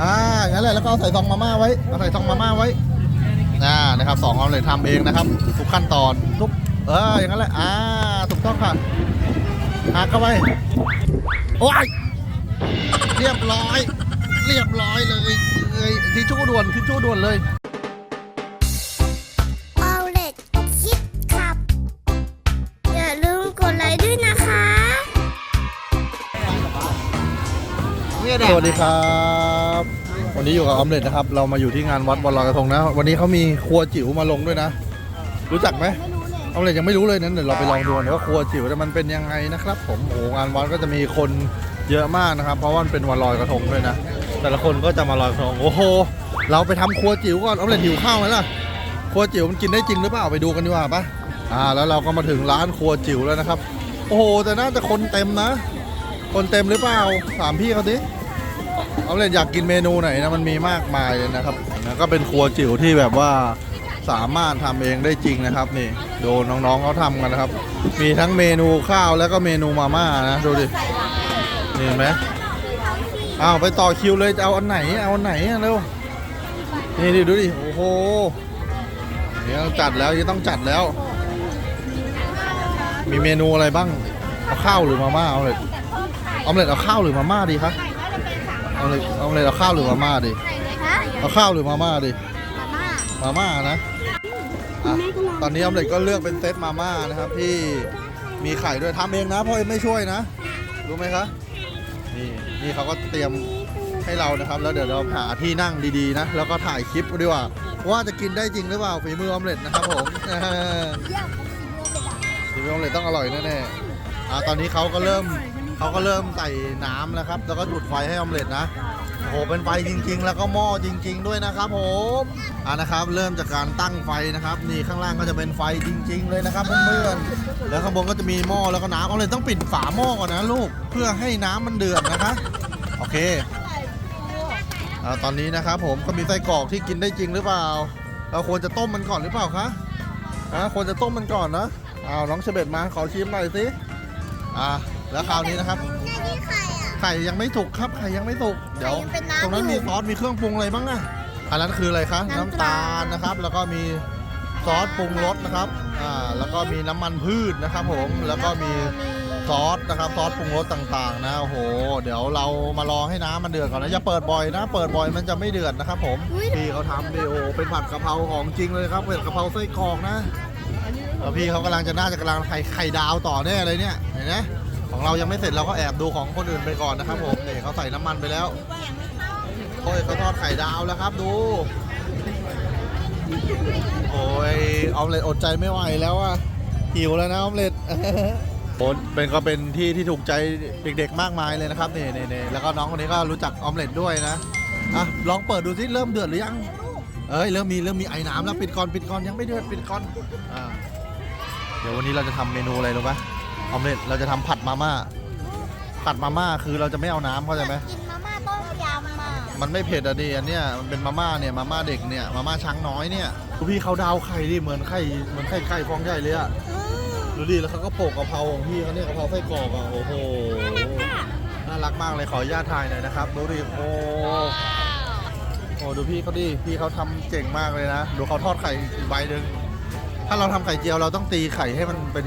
อ่างั้นแหละแล้วก็เอาใส่ซองมาม่าไว้เอาใส่ซองมาม่าไว้อ่านะครับสองออมเล็ตทำเองนะครับ ทุกขั้นตอนทุกเอออย่างนั้นแหละอ่าถูกต้องค่ะหักเข้าไปโอ้ยเรียบร้อย เรียบร้อยเลยเอ้ยทิชชู่ด่วนทิชชู่ด่วนเลยเอาเล็ดคิดขับ อย่าลืมกดไลค์ด้วยนะคะ สวัสดีครับ วันนี้อยู่กับออมเล็ตนะครับ เรามาอยู่ที่งานวัดวันลอยกระทงนะ วันนี้เขามีครัวจิ๋วมาลงด้วยนะ รู้จักไหมออมเล็ตยังไม่รู้เลยนั้นเดี๋ยวเราไปลองดูกันว่าครัวจิ๋วเนี่ยมันเป็นยังไงนะครับ ผมโอ้โหงานวัดก็จะมีคนเยอะมากนะครับ เพราะว่ามันเป็นวันลอยกระทงด้วยนะ แต่ละคนก็จะมาลอยกระทงโอ้โห เราไปทำครัวจิ๋วก่อนออมเล็ตหิวข้าวไหมล่ะ ครัวจิ๋วมันกินได้จริงหรือเปล่าไปดูกันดีกว่าปะอ่า แล้วเราก็มาถึงร้านครัวจิ๋วแล้วนะครับ โอ้โห แต่น่าจะคนเต็มนะ คนเต็มหรือเปล่าถามพี่เขาดิ เอาเลยอยากกินเมนูไหนนะมันมีมากมายเลยนะครับแล้วก็เป็นครัวจิ๋วที่แบบว่าสามารถทำเองได้จริงนะครับนี่ดูน้องๆเขาทำกันนะครับ มีทั้งเมนูข้าวแล้วก็เมนูมาม่านะดูดิเห็นไหมอ้าวไปต่อคิวเลยจะเอาอันไหนเอาอันไหนเร็วนี่ดิดูดิโอ้โหนี่ต้องจัดแล้วยังต้องจัดแล้ว มีเมนูอะไรบ้างเอาข้าวหรือมาม่าเอาเลยเอาเลยเอาข้าวหรือมาม่าดีครับ เอาเลยเอาเลยเอาข้าวหรือมาม่าดิฮะเอาข้าวหรือมาม่าดิมาม่ามาม่านะอะตอนนี้ออมเล็ตก็เลือกเป็นเซตมาม่านะครับ ที่มีไข่ด้วยทำเองนะพ่อเอ็มไม่ช่วยนะรู้ไหมคะนี่นี่เขาก็เตรียมให้เรานะครับ แล้วเดี๋ยวเราหาที่นั่งดีๆนะ แล้วก็ถ่ายคลิปดีกว่าว่าจะกินได้จริงหรือเปล่าฝีมือออมเล็ตนะครับผมฝีมือออมเล็ตต้องอร่อยแน่ๆอะตอนนี้เขาก็เริ่ม เขาก็เริ่มใส่น้ำแล้วครับ แล้วก็จุดไฟให้ออมเล็ตนะโอ้โหเป็นไฟจริง ๆ แล้วก็หม้อจริง ๆ ด้วยนะครับผมอ่านะครับ เริ่มจากการตั้งไฟนะครับ นี่ข้างล่างก็จะเป็นไฟจริง ๆ เลยนะครับเพื่อนๆแล้วข้างบนก็จะมีหม้อแล้วก็น้ำเอาเลยต้องปิดฝาหม้อก่อนนะลูกเพื่อให้น้ำมันเดือดนะคะโอเคอ่าตอนนี้นะครับผมก็มีไส้กรอกที่กินได้จริงหรือเปล่า เราควรจะต้มมันก่อนหรือเปล่าคะอ่าควรจะต้มมันก่อนนะอ้าวน้องเฉเบตมาขอชิมหน่อยสิอ่า แล้วคราวนี้นะครับนี่นี่ไข่อะ ไข่ยังไม่สุกครับ ไข่ยังไม่สุก เดี๋ยว ไข่ยังเป็นน้ำตรงนั้นอยู่มีซอส มีเครื่องปรุงอะไรบ้างอะอันนั้นคืออะไรคะ น้ำน้ำตาลตาลนะครับ แล้วก็มีซอสปรุงรสนะครับ อ่า แล้วก็มีน้ำมันพืชนะครับผม แล้วก็มีซอสนะครับ ซอสปรุงรสต่างๆ นะ โอ้โห เดี๋ยวเรามารอให้น้ำมันเดือดก่อนนะ อย่าเปิดบ่อยนะ เปิดบ่อยมันจะไม่เดือดนะครับผมพี่เขาทำดิโอเป็นผัดกะเพราของจริงเลยครับเป็นกะเพราไส้กรอกนะ แล้วพี่เขากำลังจะน่าจะกำลังไข่ไข่ดาวต่อแน่เลยเนี่ยเห็นไหม ของเรายังไม่เสร็จเราก็แอบดูของคนอื่นไปก่อนนะครับผมนี่เขาใส่น้ำมันไปแล้วโอ้ยเขาทอดไข่ดาวแล้วครับดู โอ้ยออมเล็ตอดใจไม่ไหวแล้วอะหิวแล้วนะออมเล็ตโอ้เป็นก็เป็นที่ที่ถูกใจเด็กๆมากมายเลยนะครับนี่นี่นี่แล้วก็น้องคนนี้ก็รู้จักออมเล็ตด้วยนะอะลองเปิดดูสิเริ่มเดือดหรือยังเอ้ยเริ่มมีเริ่มมีไอ้น้ำแล้วปิดก่อนปิดก่อนยังไม่เดือดปิดก่อนอ่าเดี๋ยววันนี้เราจะทำเมนูอะไรรู้ปะ ออมเล็ตเราจะทำผัดมาม่าผัดมาม่าคือเราจะไม่เอาน้ำเข้าใจไหมกินมาม่าต้มยำมามันไม่เผ็ดอะดิอันเนี้ยมันเป็นมาม่าเนี่ยมาม่าเด็กเนี่ยมาม่าช้างน้อยเนี่ยดูพี่เขาดาวไข่ดิเหมือนไข่เหมือนไข่ไก่ฟองใหญ่เลยอะอืมดูดิแล้วเขาก็โปะกะเพราของพี่เขาเนี่ยกะเพราไส้กรอกอะโอ้โหน่ารักมากเลยขออนุญาตถ่ายหน่อยนะครับดูดิโอ้โอ้ดูพี่เขาดิพี่เขาทำเก่งมากเลยนะดูเขาทอดไข่อีกใบหนึ่ง ถ้าเราทำไข่เจียวเราต้องตีไข่ให้มันเป็น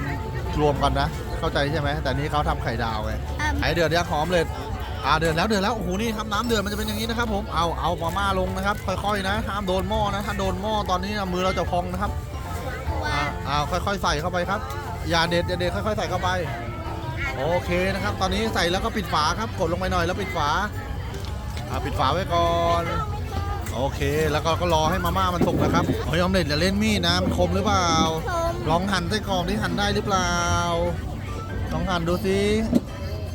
รวมกันนะ เข้าใจใช่ไหมแต่นี้เขาทำไข่ดาวไงอะไอเดือดยังหอมเลยอ่าเดือดแล้วเดือดแล้วโอ้โหนี่ทำน้ำเดือดมันจะเป็นอย่างนี้นะครับผมเอาเอามาม่าลงนะครับค่อยๆนะห้ามโดนหม้อนะถ้าโดนหม้อตอนนี้นะมือเราจะพองนะครับว้าอ่าวเอาค่อยๆใส่เข้าไปครับอย่าเด็ดอย่าเด็ดค่อยๆใส่เข้าไป โอเคนะครับ ตอนนี้ใส่แล้วก็ปิดฝาครับกดลงไปหน่อยแล้วปิดฝาอ่าปิดฝาไว้ก่อน โอเค แล้วก็ก็รอให้มาม่ามันสุกนะครับเฮ้ยออมเล็ตอย่าเล่นมีดนะมันคมหรือเปล่าชมลองหั่นไส้กรอกที่หั่นได้หรือเปล่า ลองหั่นดูสิ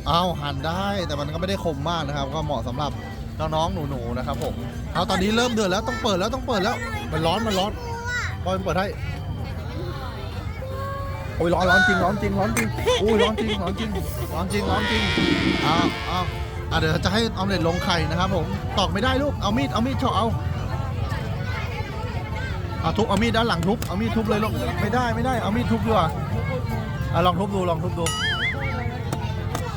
เอาหั่นได้แต่มันก็ไม่ได้คมมากนะครับ ก็เหมาะสำหรับน้องๆหนูๆนะครับผมเอาตอนนี้เริ่มเดือดแล้วต้องเปิดแล้วต้องเปิดแล้ว มันร้อนมันร้อนบอยมันเปิดให้โอ้ยร้อนร้อนจริงร้อนจริงร้อนจริงอุ้ยร้อนจริงร้อนจริงร้อนจริงร้อนจริงเอาเอา อะเดี๋ยวจะให้ออมเล็ตลงไข่นะครับผมตอกไม่ได้ลูกเอามีดเอามีดเฉาะเอาเอาทุบเอามีดด้านหลังทุบเอามีดทุบเลยลูกไม่ได้ไม่ได้เอามีดทุบดีกว่าอะลองทุบดูลองทุบดู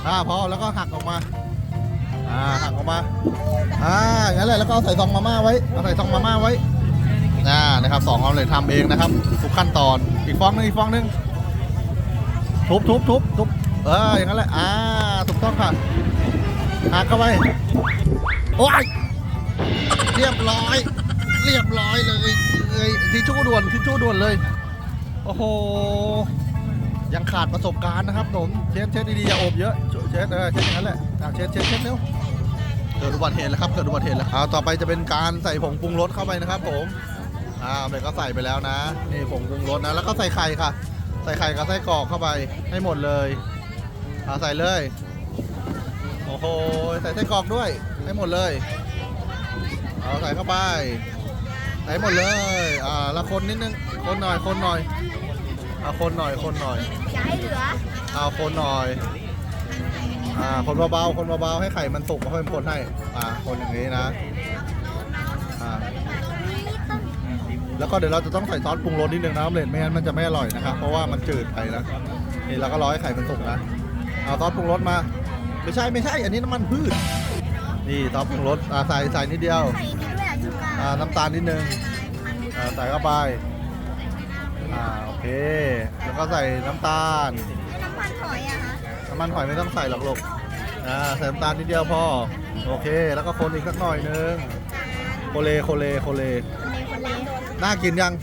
อ่าพอแล้วก็หักออกมาอ่าหักออกมาอ่างั้นแหละแล้วก็เอาใส่ซองมาม่าไว้เอาใส่ซองมาม่าไว้อ่านะครับสองออมเล็ตทำเองนะครับทุกขั้นตอนอีกฟองหนึงอีกฟองหนึงทุบทุบทุบทุบเอออย่างนั้นแหละอ่าถูกต้องค่ะ หักเข้าไป โอ้ย เรียบร้อย เรียบร้อยเลยเอ้ยทิชชู่ด่วนทิชชู่ด่วนเลย โอ้โห ยังขาดประสบการณ์นะครับผมเช็ดเช็ดดีๆอย่าอบเยอะ เช็ดเออเช็ดอย่างนั้นแหละอะเช็ดเช็ดเช็ดเร็วเกิดอุบัติเหตุแล้วครับ เกิดอุบัติเหตุแล้วเอาต่อไปจะเป็นการใส่ผงปรุงรสเข้าไปนะครับผม อ่าเด็กก็ใส่ไปแล้วนะ นี่ผงปรุงรสนะ แล้วก็ใส่ไข่ค่ะ ใส่ไข่กับไส้กรอกเข้าไปให้หมดเลยเอาใส่เลย อ้โห ใส่ไส้กรอกด้วย ให้หมดเลย เอาใส่เข้าไป ใส่หมดเลย อ่าแล้วคนนิดนึง คนหน่อย คนหน่อย เอาคนหน่อย คนหน่อย อย่าให้เหลือ เอาคนหน่อย อ่า คนเบาๆ คนเบาๆ ให้ไข่มันสุกแล้วค่อยคนให้ อ่า คนอย่างนี้นะ อ่า แล้วก็เดี๋ยวเราจะต้องใส่ซอสปรุงรสนิดนึงนะครับเลนไม่งั้นมันจะไม่อร่อยนะครับ เพราะว่ามันจืดไปนะนี่เราก็รอให้ไข่มันสุกนะ เอาซอสปรุงรสมา ไม่ใช่ไม่ใช่ อันนี้น้ำมันพืช นี่ซอสปรุงรสอ่าใส่ใส่นิดเดียว ใส่นี่ด้วยอะชูกาอ่าน้ำตาลนิดนึงอ่าใส่เข้าไปอ่าโอเค แล้วก็ใส่น้ำตาล น้ำมันหอยอะคะน้ำมันหอยไม่ต้องใส่หรอกลูกอ่าใส่น้ำตาลนิดเดียวพอ โอเค แล้วก็คนอีกสักหน่อยนึงโคเลโคเลโคเล คนเลคนเลน่ากินยัง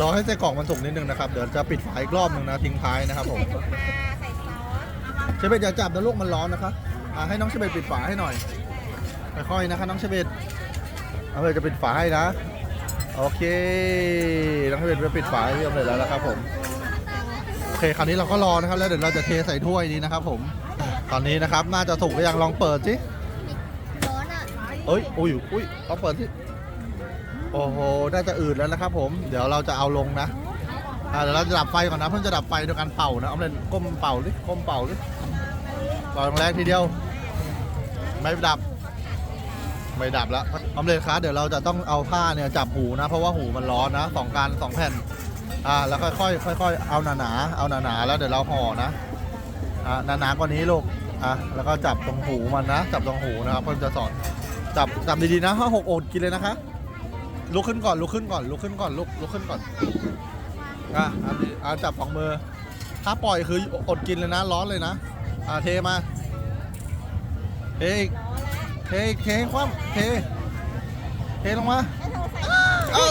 รอให้ไส้กรอกมันสุกนิดนึงนะครับ เดี๋ยวจะปิดฝาอีกรอบหนึงนะทิ้งท้ายนะครับผม ใส่ซอส เชเบตอย่าจับนะลูกมันร้อนนะคะอ่าให้น้องเชเบตปิดฝาให้หน่อยค่อยๆนะคะน้องเชเบตเอาเลยจะปิดฝาให้นะ โอเค น้องเชเบตไปปิดฝาให้เรียบร้อยแล้วนะครับผมโอเคคราวนี้เราก็รอนะครับแล้วเดี๋ยวเราจะเทใส่ถ้วยนี้นะครับผมตอนนี้นะครับน่าจะสุกหรือยังลองเปิดสิร้อนอะเอ้ยอุ้ยอุ้ยลองเปิดสิโอ้โหน่าจะอืดแล้วนะครับผม เดี๋ยวเราจะเอาลงนะ อ่าเดี๋ยวเราจะดับไฟก่อนนะเพิ่งจะดับไฟโดยการเป่านะเอาเลยก้มเป่าดิก้มเป่าดิเป่าแรงๆทีเดียว ไม่ดับ ไม่ดับแล้วออมเล็ตคะเดี๋ยวเราจะต้องเอาผ้าเนี่ยจับหูนะ เพราะว่าหูมันร้อนนะสองการสองแผ่นอ่าแล้วค่อยๆค่อยๆเอาหนาๆเอาหนาๆแล้วเดี๋ยวเราห่อนะอ่าหนาๆกว่านี้ลูกอะแล้วก็จับตรงหูมันนะจับตรงหูนะครับเพื่อนจะสอนจับจับดีๆนะถ้าหกโอดกินเลยนะคะลุกขึ้นก่อนลุกขึ้นก่อนลุกขึ้นก่อนลุกลุกขึ้นก่อน อะอะดีอะจับสองมือ ถ้าปล่อยคืออดกินเลยนะ ร้อนเลยนะ อ่าเทมา เทอีกเทอีกเทให้คว่ำเท เทลงมา เอ้า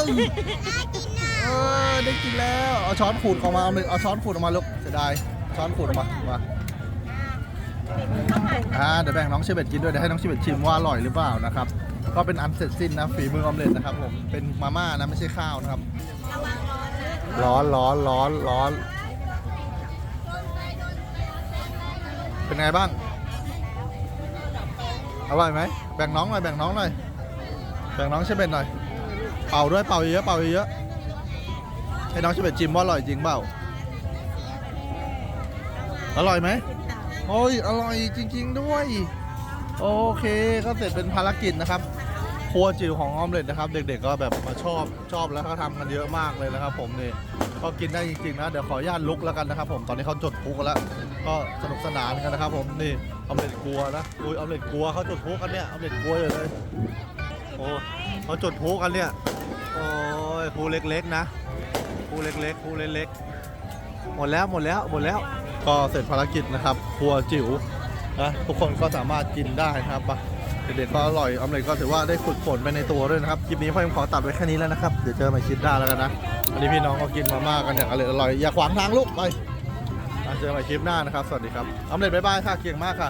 เออได้กินแล้ว เอาช้อนขูดออกมา เอาเอาช้อนขูดออกมาลูกเสียดาย ช้อนขูดออกมา มา อ่า เดี๋ยวแบ่งน้องเชเบตกินด้วย เดี๋ยวให้น้องเชเบตชิมว่าอร่อยหรือเปล่านะครับ ก็เป็นอันเสร็จสิ้นนะ ฝีมือออมเล็ตนะครับผม เป็นมาม่านะไม่ใช่ข้าวนะครับร้ ร้อนร้อนร้อนร้อน เป็นไงบ้าง อร่อยไหม แบ่งน้องหน่อย แบ่งน้องหน่อย แบ่งน้องเชเบตหน่อย เป่าด้วย เป่าเยอะ เป่าเยอะ ให้น้องเชเบตชิมว่าอร่อยจริงเปล่า อร่อยไหมโอ้ย อร่อยจริง ๆ ด้วย โอเค ก็เสร็จเป็นภารกิจนะครับ รัวจิ๋วของออมเล็ตนะครับ เด็กๆก็แบบมาชอบชอบแล้วเขาทำกันเยอะมากเลยนะครับ ผมนี่ก็กินได้จริงๆนะเดี๋ยวขออนุญาตลุกแล้วกันนะครับ ผมตอนนี้เขาจุดพลุกันแล้วก็สนุกสนานกันนะครับ ผมนี่ออมเล็ตกลัวนะอุ้ยออมเล็ตกลัวเขาจุดพลุกันเนี่ยออมเล็ตกลัวอยู่เลยโอ้เขาจุดพลุกันเนี่ยโอ้ยพลุเล็กๆนะพลุเล็กๆพลุเล็กๆหมดแล้วหมดแล้วหมดแล้ว ก็เสร็จภารกิจนะครับครัวจิ๋วนะทุกคนก็สามารถกินได้นะครับอะ เด็กๆก็อร่อยออมเล็ตก็ถือว่าได้ฝึกฝนไปในตัวด้วยนะครับคลิปนี้พ่อยังขอตัดไว้แค่นี้แล้วนะครับเดี๋ยวเจอใหม่คลิปหน้าแล้วกันนะวันนี้พี่น้องก็กินมาม่ากันอย่างอร่อยอร่อยอย่าขวางทางลูกไปเจอใหม่คลิปหน้านะครับสวัสดีครับออมเล็ตบ๊ายบายค่ะเก่งมากค่ะ